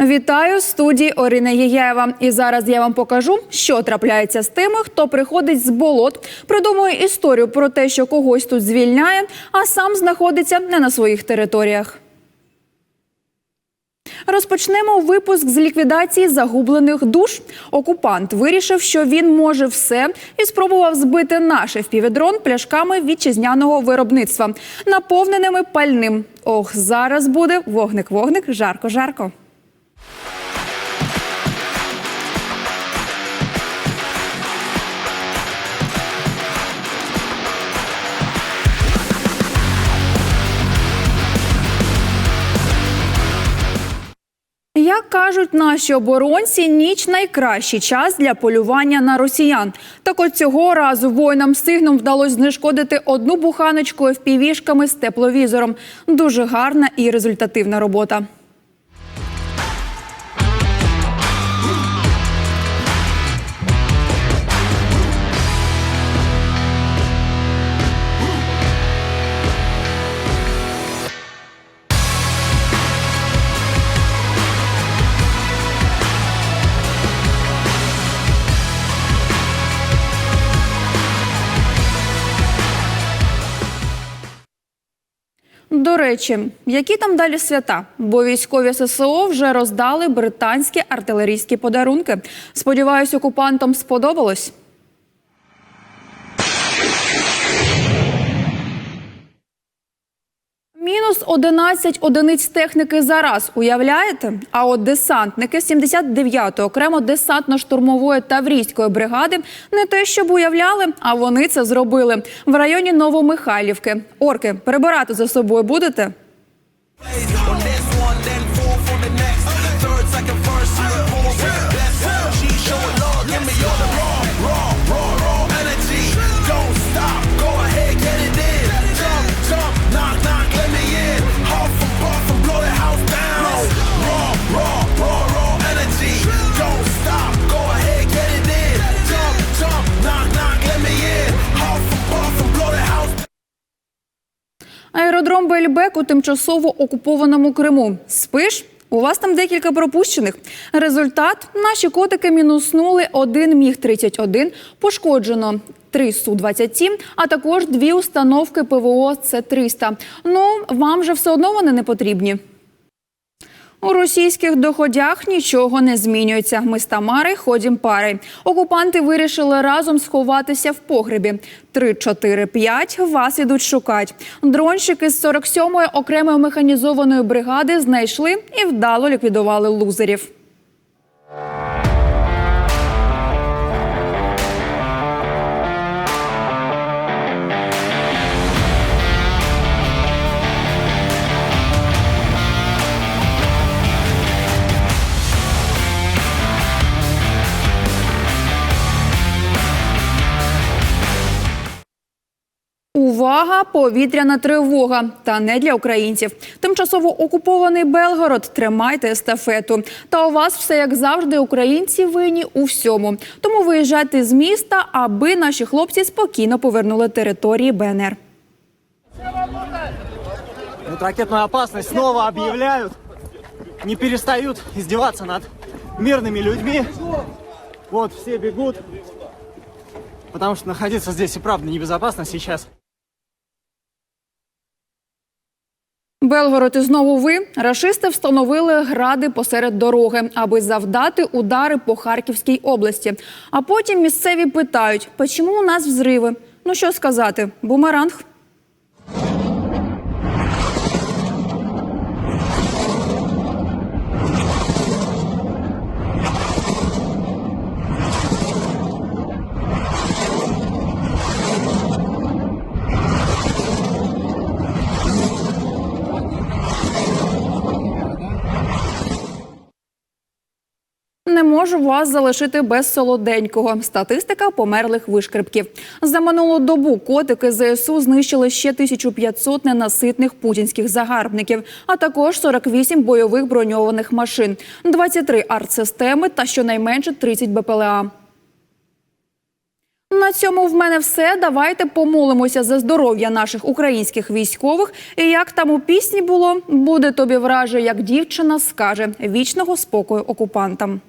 Вітаю студії Орина Єєва. І зараз я вам покажу, що трапляється з тими, хто приходить з болот, придумує історію про те, що когось тут звільняє, а сам знаходиться не на своїх територіях. Розпочнемо випуск з ліквідації загублених душ. Окупант вирішив, що він може все, і спробував збити наш впівдрон пляшками вітчизняного виробництва, наповненими пальним. Ох, зараз буде вогник-вогник, жарко-жарко. Як кажуть наші оборонці, ніч найкращий час для полювання на росіян. Так от цього разу воїнам сигном вдалося знешкодити одну буханочку FPV-шками з тепловізором. Дуже гарна і результативна робота. До речі, які там далі свята? Бо військові ССО вже роздали британські артилерійські подарунки. Сподіваюсь, окупантам сподобалось. Мінус 11 одиниць техніки за раз. Уявляєте? А от десантники 79-ї окремо десантно-штурмової таврійської бригади не те, щоб уявляли, а вони це зробили в районі Новомихайлівки. Орки перебирати за собою будете? On Аеродром Бельбек у тимчасово окупованому Криму. Спиш? У вас там декілька пропущених. Результат: наші котики мінуснули один міг 31 пошкоджено. Три су 27 а також дві установки ПВО С 300 Ну вам же все одно вони не потрібні. У російських доходях нічого не змінюється. Ми з Тамари ходім пари. Окупанти вирішили разом сховатися в погребі. Три, чотири, п'ять вас ідуть шукати. Дронщики з 47-ї окремої механізованої бригади знайшли і вдало ліквідували лузерів. Увага! Повітряна тривога. Та не для українців. Тимчасово окупований Белгород. Тримайте естафету. Та у вас все як завжди. Українці винні у всьому. Тому виїжджайте з міста, аби наші хлопці спокійно повернули території БНР. Вот ракетную снова объявляют. Не перестают издеваться над мирными людьми. Вот все бегут. Потому что находиться здесь и правда небезопасно сейчас. Белгород і знову ви рашисти встановили гради посеред дороги, аби завдати удари по Харківській області. А потім місцеві питають, чому у нас взриви? Ну що сказати, бумеранг. Можу вас залишити без солоденького. Статистика померлих вишкрипків. За минулу добу котики ЗСУ знищили ще 1500 ненаситних путінських загарбників, а також 48 бойових броньованих машин, 23 артсистеми та щонайменше 30 БПЛА. На цьому в мене все. Давайте помолимося за здоров'я наших українських військових. І як там у пісні було, буде тобі враже, як дівчина скаже вічного спокою окупантам.